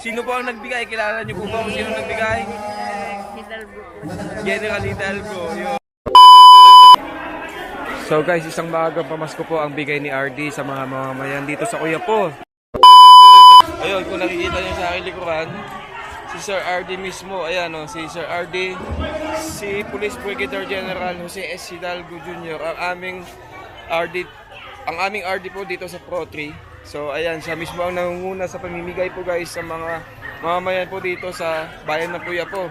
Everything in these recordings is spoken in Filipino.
Sino po ang nagbigay? Kilala niyo po ba kung sino nagbigay? General Hidalgo. So guys, isang maagang pamasko po ang bigay ni RD sa mga mamamayan dito sa Kuya po. Ayun, kung nakikita niyo sa aking likuran, si Sir RD mismo, ayan o, si Sir RD, si Police Brigadier General Jose S. Hidalgo Jr., ang aming RD, ang aming RD po dito sa Pro 3. So ayan, siya mismo ang nangunguna sa pamimigay po guys sa mga mamamayan po dito sa bayan ng Kuya po.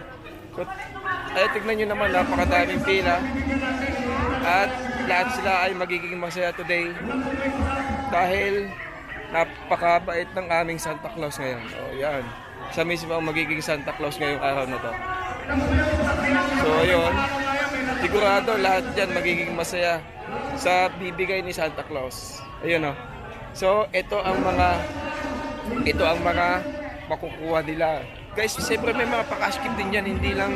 So, ay tignan nyo naman, napakadaming pila. At lahat sila ay magiging masaya today dahil napakabait ng aming Santa Claus ngayon. O yan. Siya mismo ang magiging Santa Claus ngayong araw na to. So ayun, sigurado lahat dyan magiging masaya sa bibigay ni Santa Claus. Ayun o. So ito ang mga ito ang mga makukuha nila. Guys, siyempre may mga pa-cash gift din yan, hindi lang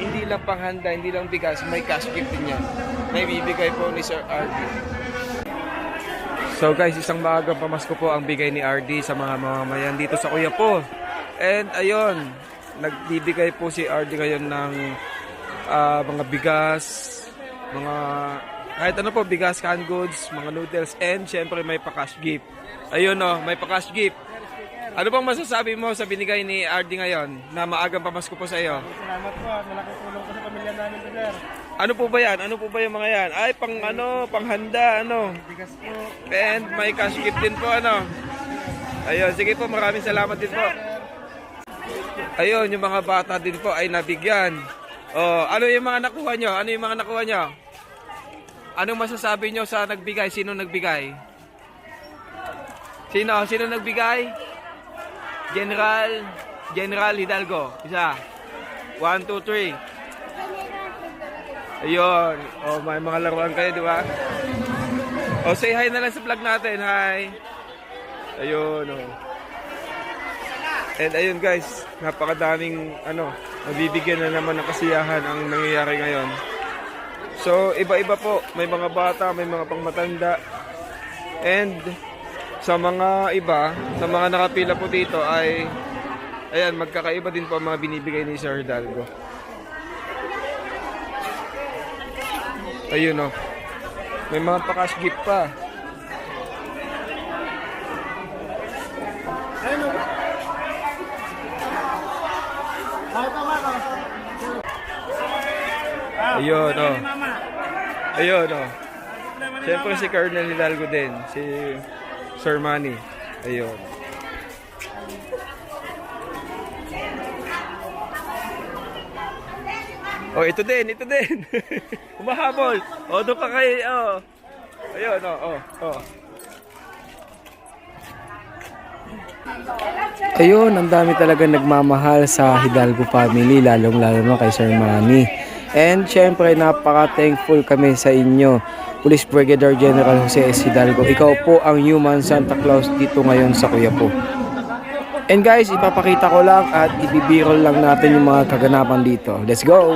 hindi lang panghanda, hindi lang bigas, may cash gift din yan. May bibigay po ni Sir RD. So guys, isang maagang pamasko po ang bigay ni RD sa mga mamamayan dito sa Kuya po. And ayun, nagbibigay po si RD ngayon ng ah, mga bigas, mga kahit ano po, bigas, canned goods, mga noodles, and syempre may pa-cash gift. Ayun no, may pa-cash gift. Ano bang masasabi mo sa binigay ni RD ngayon na maagang pamasko po sa iyo? Salamat po malaking tulong po sa pamilya namin to, sir. Ano po ba yan? Ano po ba yung mga yan? Ay, pang ano, panghanda, ano. Bigas po. And may cash gift din po, ano. Ayun, sige po, maraming salamat din po. Ayun, yung mga bata din po ay nabigyan. Oh, ano yung mga nakuha nyo? Ano yung mga nakuha nyo? Anong masasabi nyo sa nagbigay? Sino nagbigay? Sino? Sino nagbigay? General, General Hidalgo. Isa. One, two, three. Ayun. Oh, may mga laruan kayo, di ba? Oh, say hi na lang sa vlog natin. Hi. Ayun, oh. And ayun guys, napakadaming ano, mabibigyan na naman ng kasiyahan ang nangyayari ngayon. So, iba-iba po. May mga bata, may mga pangmatanda. And sa mga iba, sa mga nakapila po dito ay ayan, magkakaiba din po ang mga binibigay ni Sir Hidalgo. Ayun oh. May mga pakas gift pa. Ayun o. Ay, tama ka. Ayun oh. Ayun oh. Siyempre si Colonel Hidalgo din, si Sir Manny. Ayun. Oh, ito din, ito din. Humahabol. Oh, doon pa kay, oh. Ayun, oh, oh, oh. Ayun, ang dami talaga nagmamahal sa Hidalgo family, lalong-lalo na kay Sir Manny. And syempre, napaka-thankful kami sa inyo, Police Brigadier General Jose S. Hidalgo. Ikaw po ang human Santa Claus dito ngayon sa Kuya po. And guys, ipapakita ko lang at ibibiro lang natin yung mga kaganapan dito. Let's go!